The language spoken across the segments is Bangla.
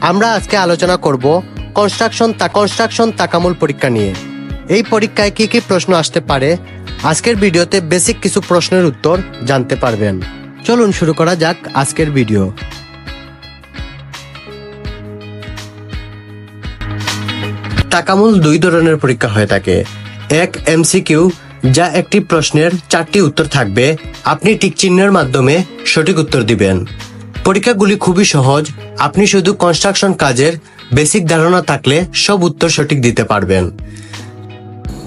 আমরা আজকে আলোচনা করব কনস্ট্রাকশন তা কনস্ট্রাকশন তাকামূল পরীক্ষা নিয়ে। এই পরীক্ষায় কি কি প্রশ্ন আসতে পারে? আজকের ভিডিওতে বেসিক কিছু প্রশ্নের উত্তর জানতে পারবেন। চলুন শুরু করা যাক আজকের ভিডিও। তাকামূল দুই ধরনের পরীক্ষা হয়ে থাকে। এক এমসিকিউ, যা একটি প্রশ্নের চারটি উত্তর থাকবে। আপনি টিক চিহ্নের মাধ্যমে সঠিক উত্তর দিবেন। পরীক্ষাগুলি খুবই সহজ। আপনি শুধু কনস্ট্রাকশন কাজের বেসিক ধারণা থাকলে সব উত্তর সঠিক দিতে পারবেন।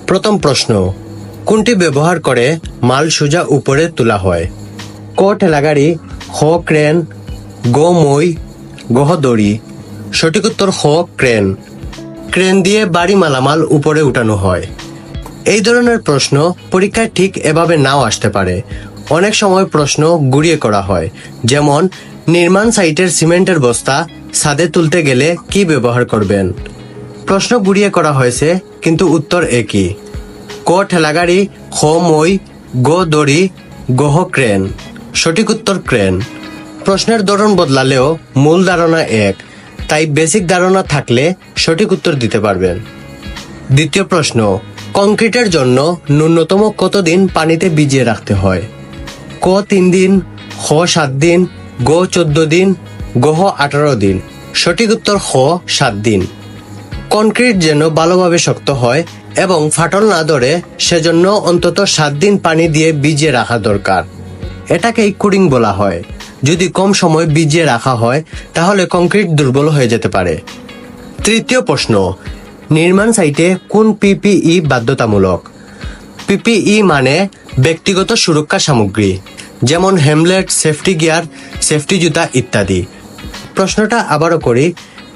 প্রথম প্রশ্ন, কোনটি ব্যবহার করে মাল সোজা উপরে তোলা হয়? ক ঠেলাগাড়ি হ ক্রেন, গ, মই, গহ, দড়ি। সঠিক উত্তর হ ক্রেন। ক্রেন দিয়ে বাড়ি মালামাল উপরে উঠানো হয়। এই ধরনের প্রশ্ন পরীক্ষায় ঠিক এভাবে নাও আসতে পারে। অনেক সময় প্রশ্ন গুড়িয়ে করা হয়, যেমন নির্মাণ সাইটের সিমেন্টের বস্তা ছাদে তুলতে গেলে কি ব্যবহার করবেন? প্রশ্ন গুড়িয়ে করা হয়েছে, কিন্তু উত্তর একই। ক ঠেলাগাড়ি খ মই গ, দড়ি, গহ, ক্রেন। সঠিক উত্তর ক্রেন। প্রশ্নের ধরন বদলালেও মূল ধারণা এক, তাই বেসিক ধারণা থাকলে সঠিক উত্তর দিতে পারবেন। দ্বিতীয় প্রশ্ন, কংক্রিটের জন্য ন্যূনতম কতদিন পানিতে ভিজিয়ে রাখতে হয়? ক, তিন দিন, খ, সাত দিন গ চোদ্দ দিন, গহ আঠারো দিন, সঠিক উত্তর হ সাত দিন। কনক্রিট যেন ভালোভাবে শক্ত হয় এবং ফাটল না ধরে সেজন্য অন্তত সাত দিন পানি দিয়ে ভিজিয়ে রাখা দরকার। এটাকেই কুডিং বলা হয়। যদি কম সময় ভিজিয়ে রাখা হয়, তাহলে কংক্রিট দুর্বল হয়ে যেতে পারে। তৃতীয় প্রশ্ন, নির্মাণ সাইটে কোন পিপিই বাধ্যতামূলক? পিপিই মানে ব্যক্তিগত সুরক্ষা সামগ্রী। যেমন হেমলেট সেফটি গিয়ার সেফটি জুতা ইত্যাদি। প্রশ্নটা আবারও করি,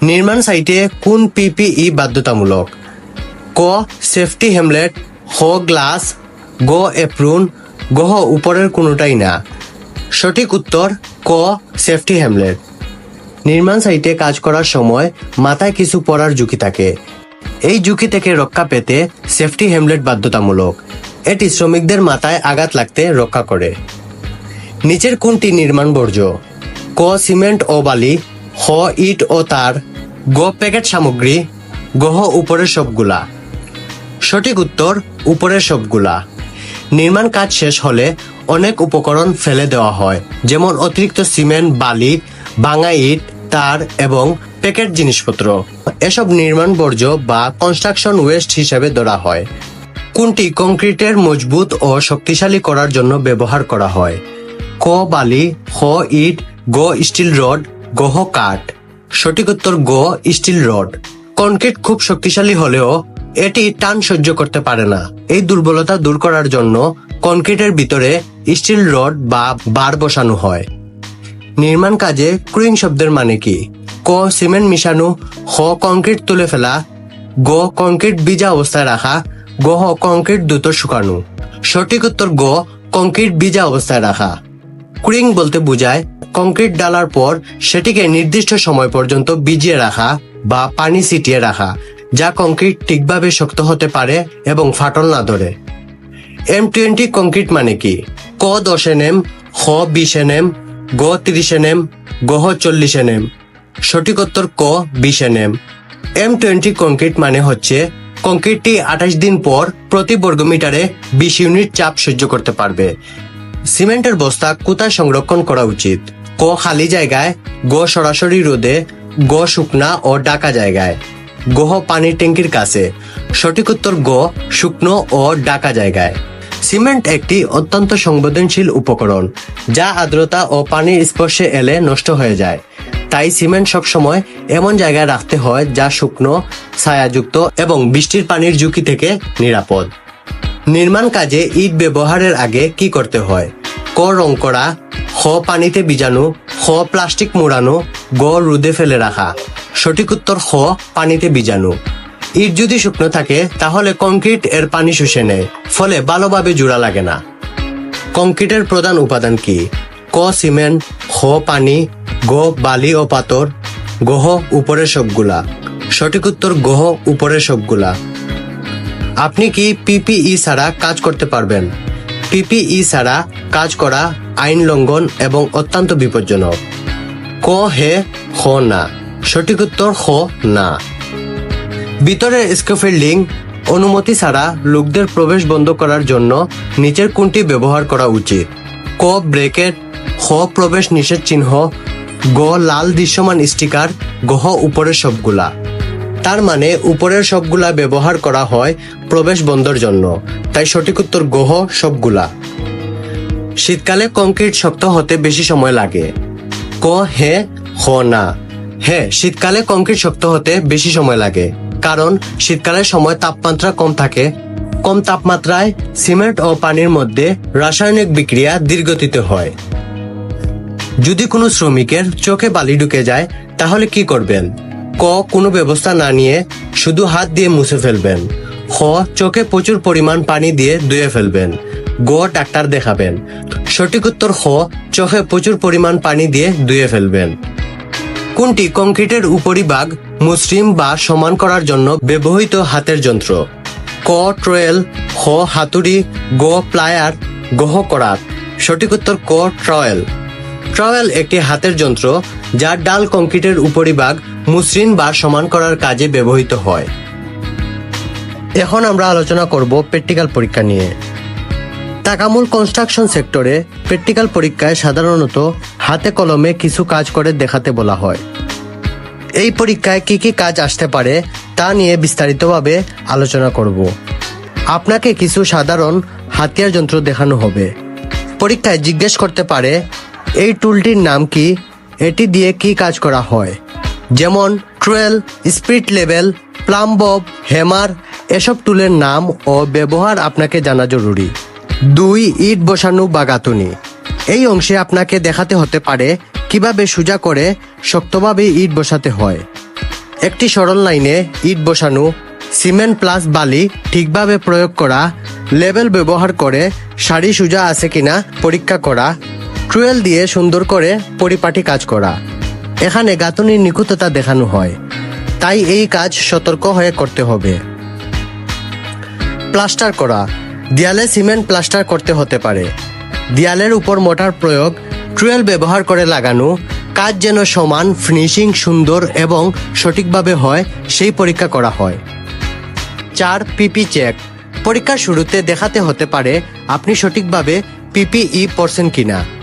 নির্মাণ সাইটে কোন পিপিই বাধ্যতামূলক? ক সেফটি হেমলেট হ গ্লাস গ এপ্রুন গহ উপরের কোনোটাই না। সঠিক উত্তর, ক সেফটি হেমলেট নির্মাণ সাইটে কাজ করার সময় মাথায় কিছু পরার ঝুঁকি থাকে। এই ঝুঁকি থেকে রক্ষা পেতে সেফটি হেমলেট বাধ্যতামূলক। এটি শ্রমিকদের মাথায় আঘাত লাগতে রক্ষা করে। নিচের কোনটি নির্মাণ বর্জ্য? ক, সিমেন্ট ও বালি, হ, ইট ও তার, গ, প্যাকেট সামগ্রী গহ উপরের সবগুলা। সঠিক উত্তর, উপরের সবগুলা। নির্মাণ কাজ শেষ হলে অনেক উপকরণ ফেলে দেওয়া হয়, যেমন অতিরিক্ত সিমেন্ট, বালি, ভাঙা ইট, তার এবং প্যাকেট জিনিসপত্র। এসব নির্মাণ বর্জ্য বা কনস্ট্রাকশন ওয়েস্ট হিসেবে ধরা হয়। কোনটি কংক্রিটের মজবুত ও শক্তিশালী করার জন্য ব্যবহার করা হয়? ক বালি, হ ইট, গ স্টিল রড গহ কাঠ। সঠিক উত্তর গ, স্টিল রড। কনক্রিট খুব শক্তিশালী হলেও এটি টান সহ্য করতে পারে না। এই দুর্বলতা দূর করার জন্য কনক্রিটের ভিতরে স্টিল রড বা বার বসানো হয়। নির্মাণ কাজে ক্রুইং শব্দের মানে কি? ক, সিমেন্ট মিশানো, হ কংক্রিট তুলে ফেলা, গ কংক্রিট ভিজা অবস্থায় রাখা, গ, হ কংক্রিট দ্রুত শুকানো। সঠিক উত্তর গ কংক্রিট ভিজা অবস্থায় রাখা। ক্রিং বলতে বোঝায়, কংক্রিট ডালার পর সেটিকে নির্দিষ্ট সময় পর্যন্ত ভিজিয়ে রাখা বা পানি ছিটিয়ে রাখা, যা কংক্রিট ঠিকভাবে শক্ত হতে পারে এবং ফাটল না ধরে। এম টোয়েন্টি কংক্রিট মানে কি? ক দশ এনএম খ বিশ এনএম গ তিরিশ এন এম গহ চল্লিশ এনএম সঠিক উত্তর ক, বিশ এনএম এম টোয়েন্টি কংক্রিট মানে হচ্ছে, কংক্রিটটি আঠাশ দিন পর প্রতি বর্গমিটারে বিশ ইউনিট চাপ সহ্য করতে পারবে। সিমেন্টের বস্তা কোথায় সংরক্ষণ করা উচিত? ক খালি জায়গায়, গ সরাসরি রোদে, গ শুকনা ও ডাকা জায়গায়। গহ পানির ট্যাঙ্কির কাছে। সঠিক উত্তর গ, শুকনো ও ডাকা জায়গায়। সিমেন্ট একটি অত্যন্ত সংবেদনশীল উপকরণ, যা আর্দ্রতা ও পানির স্পর্শে এলে নষ্ট হয়ে যায়। তাই সিমেন্ট সবসময় এমন জায়গায় রাখতে হয় যা শুকনো, ছায়াযুক্ত এবং বৃষ্টির পানির ঝুঁকি থেকে নিরাপদ। নির্মাণ কাজে ইট ব্যবহারের আগে কি করতে হয়? ক রং করা খ পানিতে বীজাণু খ প্লাস্টিক মোড়ানো গ রুদে ফেলে রাখা সঠিক উত্তর খ পানিতে বীজাণু। ইট যদি শুকনো থাকে, তাহলে কংক্রিট এর পানি শুষে নেয় ফলে ভালোভাবে জোড়া লাগে না। কংক্রিটের প্রধান উপাদান কি? ক সিমেন্ট খ পানি, গ বালি ও পাথর গহ উপরের সবগুলা। সঠিক উত্তর গহ উপরের সবগুলা। আপনি কি পিপিই ছাড়া কাজ করতে পারবেন? পিপিই ছাড়া কাজ করা আইন লঙ্ঘন এবং অত্যন্ত বিপজ্জনক। ক হে হ না, সঠিক উত্তর হ না। ভিতরের স্কেফোল্ডিং অনুমতি ছাড়া লোকদের প্রবেশ বন্ধ করার জন্য নিচের কোনটি ব্যবহার করা উচিত? ক ব্রেকেট খ প্রবেশ নিষেধ চিহ্ন, গ লাল দৃশ্যমান স্টিকার, গহ উপরের সবগুলা। তার মানে উপরের সবগুলা ব্যবহার করা হয় প্রবেশ বন্ধর জন্য। তাই সঠিক উত্তর গহ সবগুলা। শীতকালে কংক্রিট শক্ত হতে বেশি সময় লাগে। ক, হে, হ, না। হ্যাঁ শীতকালে কংক্রিট শক্ত হতে বেশি সময় লাগে। কারণ শীতকালের সময় তাপমাত্রা কম থাকে। কম তাপমাত্রায় সিমেন্ট ও পানির মধ্যে রাসায়নিক বিক্রিয়া দীর্ঘতিতে হয়। যদি কোনো শ্রমিকের চোখে বালি ঢুকে যায়, তাহলে কি করবেন? ক কোনো ব্যবস্থা না নিয়ে শুধু হাত দিয়ে মুছে ফেলবেন। খ, চোখে প্রচুর পরিমাণ পানি দিয়ে ধুয়ে ফেলবেন। গ ডাক্তার দেখাবেন। সঠিক উত্তর খ চোখে প্রচুর পরিমাণ পানি দিয়ে ধুয়ে ফেলবেন। কোনটি কংক্রিটের উপরিভাগ মসৃণ বা সমান করার জন্য ব্যবহৃত হাতের যন্ত্র ক ট্রয়েল খ, হাতুড়ি, গ প্লায়ার গহ করাত সঠিক উত্তর ক ট্রয়েল ট্রয়েল একটি হাতের যন্ত্র যার ডাল কংক্রিটের উপরিভাগ মসৃণ বা সমান করার কাজে ব্যবহৃত হয়। এখন আমরা আলোচনা করব প্র্যাকটিক্যাল পরীক্ষা নিয়ে। টাকামূল কনস্ট্রাকশন সেক্টরে প্র্যাকটিক্যাল পরীক্ষায় সাধারণত হাতে কলমে কিছু কাজ করে দেখাতে বলা হয়। এই পরীক্ষায় কি কি কাজ আসতে পারে তা নিয়ে বিস্তারিতভাবে আলোচনা করব। আপনাকে কিছু সাধারণ হাতিয়ার যন্ত্র দেখানো হবে। পরীক্ষায় জিজ্ঞেস করতে পারে, এই টুলটির নাম কি? এটি দিয়ে কি কাজ করা হয়? যেমন, trowel, speed level plumb hammer, এসব টুলের নাম ও ব্যবহার আপনাকে জানা জরুরি। দুই, ইট বসানো বা গাঁথুনি এই অংশে আপনাকে দেখাতে হতে পারে কীভাবে সোজা করে শক্তভাবে ইট বসাতে হয়। একটি সরল লাইনে ইট বসানো, সিমেন্ট প্লাস বালি ঠিকভাবে প্রয়োগ করা, লেবেল ব্যবহার করে সারি সোজা আছে কিনা পরীক্ষা করা ট্রুয়েল দিয়ে সুন্দর করে পরিপাটি কাজ করা। এখানে গাঁথনির নিখুঁততা দেখানো হয়। তাই এই কাজ সতর্ক হয়ে করতে হবে। প্লাস্টার করা। দেয়ালে সিমেন্ট প্লাস্টার করতে হতে পারে। দেয়ালের উপর মোটার প্রয়োগ ট্রুয়েল ব্যবহার করে লাগানো। কাজ যেন সমান, ফিনিশিং সুন্দর এবং সঠিকভাবে হয়, সেই পরীক্ষা করা হয়। চার, পিপি চেক। পরীক্ষার শুরুতে দেখাতে হতে পারে, আপনি সঠিকভাবে পিপিই পড়ছেন কিনা।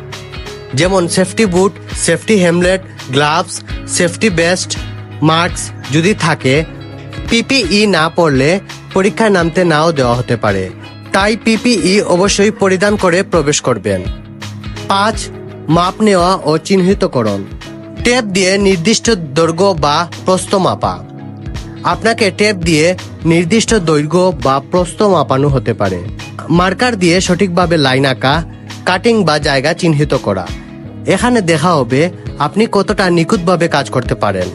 যেমন সেফটি বুট সেফটি হেমলেট গ্লাভস সেফটি বেস্ট মাস্ক যদি থাকে পিপিই না পড়লে পরীক্ষায় নামতে নাও দেওয়া হতে পারে। তাই পিপিই অবশ্যই পরিধান করে প্রবেশ করবেন। পাঁচ, মাপ নেওয়া ও চিহ্নিতকরণ। টেপ দিয়ে নির্দিষ্ট দৈর্ঘ্য বা প্রস্থ মাপা। আপনাকে টেপ দিয়ে নির্দিষ্ট দৈর্ঘ্য বা প্রস্থ মাপানো হতে পারে। মার্কার দিয়ে সঠিকভাবে লাইন আঁকা, কাটিং বা জায়গা চিহ্নিত করা। এখানে দেখা হবে আপনি কতটা নিখুঁতভাবে কাজ করতে পারেন।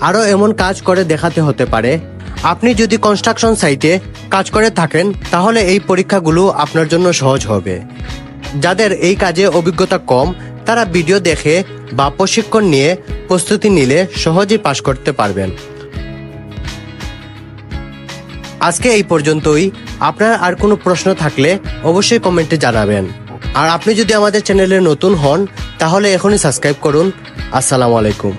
আরও এমন কাজ করে দেখাতে হতে পারে, আপনি যদি কনস্ট্রাকশন সাইটে কাজ করে থাকেন, তাহলে এই পরীক্ষাগুলো আপনার জন্য সহজ হবে। যাদের এই কাজে অভিজ্ঞতা কম, তারা ভিডিও দেখে বা প্রশিক্ষণ নিয়ে প্রস্তুতি নিলে সহজেই পাশ করতে পারবেন। আজকে এই পর্যন্তই। আপনার আর কোনো প্রশ্ন থাকলে অবশ্যই কমেন্টে জানাবেন। আর আপনি যদি আমাদের চ্যানেলে নতুন হন তাহলে এখনই সাবস্ক্রাইব করুন। আসসালামু আলাইকুম।